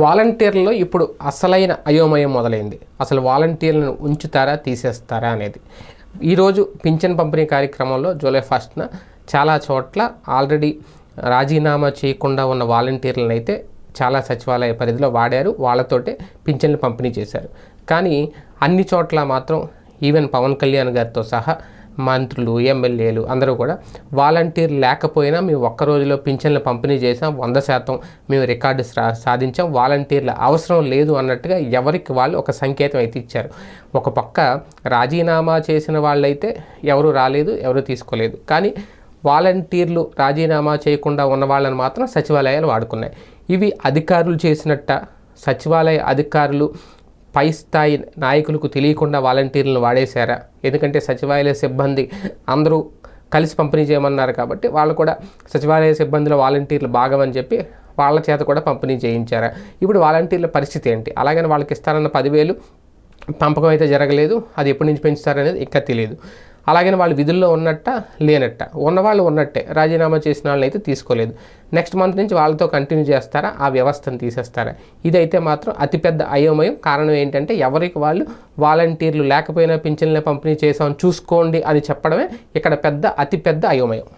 వాలంటీర్లలో ఇప్పుడు అసలైన అయోమయం మొదలైంది. అసలు వాలంటీర్లను ఉంచుతారా తీసేస్తారా అనేది. ఈరోజు పింఛన్ పంపిణీ కార్యక్రమంలో జూలై ఫస్ట్న చాలా చోట్ల ఆల్రెడీ రాజీనామా చేయకుండా ఉన్న వాలంటీర్లను అయితే చాలా సచివాలయ పరిధిలో వాడారు. వాళ్ళతోటే పింఛన్లు పంపిణీ చేశారు. కానీ అన్ని చోట్ల మాత్రం ఈవెన్ పవన్ కళ్యాణ్ గారితో సహా మంత్రులు ఎమ్మెల్యేలు అందరూ కూడా వాలంటీర్ లేకపోయినా మేము ఒక్క రోజులో పింఛన్లు పంపిణీ చేసాం వంద శాతం మేము రికార్డు సా- సాధించాం. వాలంటీర్ల అవసరం లేదు అన్నట్టుగా ఎవరికి వాళ్ళు ఒక సంకేతం అయితే ఇచ్చారు. ఒక పక్క రాజీనామా చేసిన వాళ్ళైతే ఎవరు రాలేదు ఎవరు తీసుకోలేదు. కానీ వాలంటీర్లు రాజీనామా చేయకుండా ఉన్న వాళ్ళని మాత్రం సచివాలయాలు వాడుకున్నాయి. ఇవి అధికారులు చేసినట్ట సచివాలయ అధికారులు పై స్థాయి నాయకులకు తెలియకుండా వాలంటీర్లను వాడేశారా? ఎందుకంటే సచివాలయ సిబ్బంది అందరూ కలిసి పంపిణీ చేయమన్నారు కాబట్టి వాళ్ళు కూడా సచివాలయ సిబ్బందిలో వాలంటీర్లు భాగమని చెప్పి వాళ్ళ చేత కూడా పంపిణీ చేయించారా? ఇప్పుడు వాలంటీర్ల పరిస్థితి ఏంటి? అలాగని వాళ్ళకి ఇస్తారన్న పదివేలు పంపకం అయితే జరగలేదు అది ఎప్పటి నుంచి పెంచుతారనేది ఇంకా తెలియదు అలాగని వాళ్ళు విధుల్లో ఉన్నట్ట లేనట్ట. ఉన్నవాళ్ళు ఉన్నట్టే. రాజీనామా చేసిన వాళ్ళని అయితే తీసుకోలేదు. నెక్స్ట్ మంత్ నుంచి వాళ్ళతో కంటిన్యూ చేస్తారా? ఆ వ్యవస్థను తీసేస్తారా? ఇదైతే మాత్రం అతిపెద్ద అయోమయం. కారణం ఏంటంటే ఎవరికి వాళ్ళు వాలంటీర్లు లేకపోయినా పింఛన్లే పంపిణీ చేసాం చూసుకోండి అని చెప్పడమే ఇక్కడ పెద్ద అతిపెద్ద అయోమయం.